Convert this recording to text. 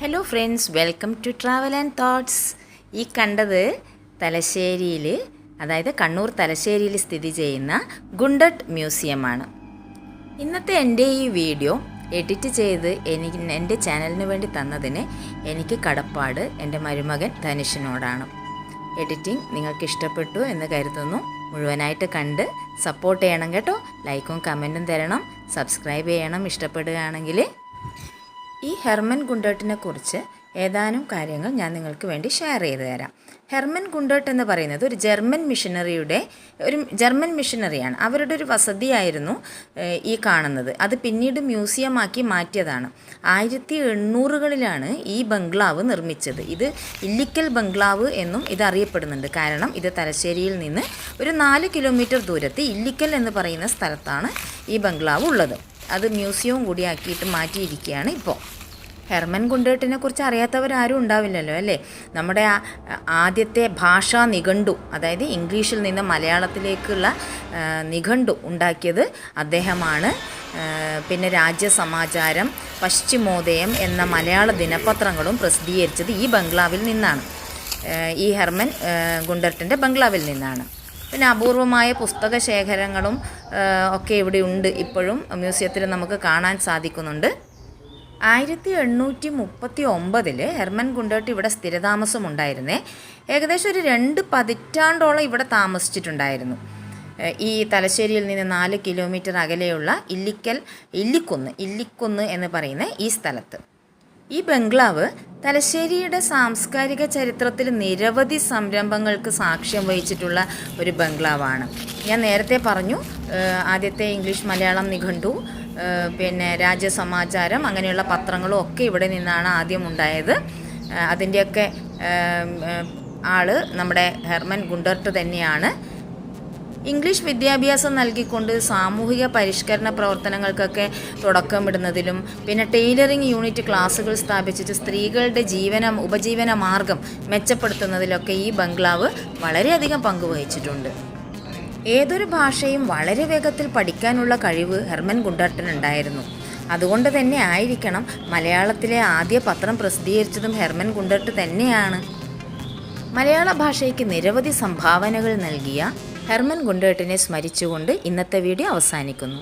Hello friends welcome to travel and thoughts ഈ കണ്ടത് തലശ്ശേരിയിൽ അതായത് കണ്ണൂർ തലശ്ശേരിയിൽ സ്ഥിതി ചെയ്യുന്ന ഗുണ്ടട്ട് മ്യൂസിയമാണ് ഇന്നത്തെ എന്റെ ഈ വീഡിയോ എഡിറ്റ് ചെയ്ത് എനിക്ക് എന്റെ ചാനലിന് വേണ്ടി തന്നതിന് എനിക്ക് കടപ്പാട് എന്റെ മരുമകൻ ധനുഷിനോടാണ്. എഡിറ്റിംഗ് നിങ്ങൾക്ക് ഇഷ്ടപ്പെട്ടു എന്ന് കരുതുന്നു. മുഴുവനായിട്ട് കണ്ട് സപ്പോർട്ട് ചെയ്യണം കേട്ടോ. ലൈക്കും കമന്റും തരണം. സബ്സ്ക്രൈബ് ചെയ്യണം. ഇഷ്ടപ്പെടുകയാണെങ്കിൽ ഈ ഹെർമൻ ഗുണ്ടേട്ടിനെ കുറിച്ച് ഏതാനും കാര്യങ്ങൾ ഞാൻ നിങ്ങൾക്ക് വേണ്ടി ഷെയർ ചെയ്തു തരാം. ഹെർമൻ ഗുണ്ടേട്ട് എന്ന് പറയുന്നത് ഒരു ജർമ്മൻ മിഷനറിയുടെ ഒരു ജർമ്മൻ മിഷനറിയാണ്. അവരുടെ ഒരു വസതിയായിരുന്നു ഈ കാണുന്നത്. അത് പിന്നീട് മ്യൂസിയമാക്കി മാറ്റിയതാണ്. ആയിരത്തി എണ്ണൂറുകളിലാണ് ഈ ബംഗ്ലാവ് നിർമ്മിച്ചത്. ഇത് ഇല്ലിക്കൽ ബംഗ്ലാവ് എന്നും ഇത് അറിയപ്പെടുന്നുണ്ട്. കാരണം ഇത് തലശ്ശേരിയിൽ നിന്ന് ഒരു നാല് കിലോമീറ്റർ ദൂരത്ത് ഇല്ലിക്കൽ എന്ന് പറയുന്ന സ്ഥലത്താണ് ഈ ബംഗ്ലാവ് ഉള്ളത്. അത് മ്യൂസിയവും കൂടി ആക്കിയിട്ട് മാറ്റിയിരിക്കുകയാണ് ഇപ്പോൾ. ഹെർമൻ ഗുണ്ടേട്ടിനെ കുറിച്ച് അറിയാത്തവരാരും ഉണ്ടാവില്ലല്ലോ അല്ലേ? നമ്മുടെ ആ ആദ്യത്തെ ഭാഷാ നിഘണ്ടു അതായത് ഇംഗ്ലീഷിൽ നിന്ന് മലയാളത്തിലേക്കുള്ള നിഘണ്ടു ഉണ്ടാക്കിയത് അദ്ദേഹമാണ്. പിന്നെ രാജ്യസമാചാരം പശ്ചിമോദയം എന്ന മലയാള ദിനപത്രങ്ങളും പ്രസിദ്ധീകരിച്ചത് ഈ ബംഗ്ലാവിൽ നിന്നാണ്. ഈ ഹെർമൻ ഗുണ്ടർട്ടിന്റെ ബംഗ്ലാവിൽ നിന്നാണ്. പിന്നെ അപൂർവമായ പുസ്തക ശേഖരങ്ങളും ഒക്കെ ഇവിടെ ഉണ്ട് ഇപ്പോഴും മ്യൂസിയത്തിൽ നമുക്ക് കാണാൻ സാധിക്കുന്നുണ്ട്. ആയിരത്തി എണ്ണൂറ്റി മുപ്പത്തി ഒമ്പതിൽ ഹെർമൻ ഗുണ്ടേട്ട് ഇവിടെ സ്ഥിരതാമസം ഉണ്ടായിരുന്നേ ഏകദേശം ഒരു രണ്ട് പതിറ്റാണ്ടോളം ഇവിടെ താമസിച്ചിട്ടുണ്ടായിരുന്നു. ഈ തലശ്ശേരിയിൽ നിന്ന് നാല് കിലോമീറ്റർ അകലെയുള്ള ഇല്ലിക്കൽ ഇല്ലിക്കുന്ന് ഇല്ലിക്കുന്ന് എന്ന് പറയുന്ന ഈ സ്ഥലത്ത്. ഈ ബംഗ്ലാവ് തലശ്ശേരിയുടെ സാംസ്കാരിക ചരിത്രത്തിൽ നിരവധി സംരംഭങ്ങൾക്ക് സാക്ഷ്യം വഹിച്ചിട്ടുള്ള ഒരു ബംഗ്ലാവാണ്. ഞാൻ നേരത്തെ പറഞ്ഞു ആദ്യത്തെ ഇംഗ്ലീഷ് മലയാളം നിഘണ്ടു പിന്നെ രാജ്യസമാചാരം അങ്ങനെയുള്ള പത്രങ്ങളും ഒക്കെ ഇവിടെ നിന്നാണ് ആദ്യം ഉണ്ടായത്. അതിന്റെയൊക്കെ ആൾ നമ്മുടെ ഹെർമൻ ഗുണ്ടർട്ട് തന്നെയാണ്. ഇംഗ്ലീഷ് വിദ്യാഭ്യാസം നൽകിക്കൊണ്ട് സാമൂഹിക പരിഷ്കരണ പ്രവർത്തനങ്ങൾക്കൊക്കെ തുടക്കമിടുന്നതിലും പിന്നെ ടൈലറിംഗ് യൂണിറ്റ് ക്ലാസ്സുകൾ സ്ഥാപിച്ചിട്ട് സ്ത്രീകളുടെ ജീവനം ഉപജീവന മാർഗം മെച്ചപ്പെടുത്തുന്നതിലൊക്കെ ഈ ബംഗ്ലാവ് വളരെയധികം പങ്കുവഹിച്ചിട്ടുണ്ട്. ഏതൊരു ഭാഷയും വളരെ വേഗത്തിൽ പഠിക്കാനുള്ള കഴിവ് ഹെർമൻ ഗുണ്ടർട്ടനുണ്ടായിരുന്നു. അതുകൊണ്ട് തന്നെ ആയിരിക്കണം മലയാളത്തിലെ ആദ്യ പത്രം പ്രസിദ്ധീകരിച്ചതും ഹെർമൻ ഗുണ്ടർട്ട് തന്നെയാണ്. മലയാള ഭാഷയ്ക്ക് നിരവധി സംഭാവനകൾ നൽകിയ ഹെർമൻ ഗുണ്ടേട്ടിനെ സ്മരിച്ചുകൊണ്ട് ഇന്നത്തെ വീഡിയോ അവസാനിക്കുന്നു.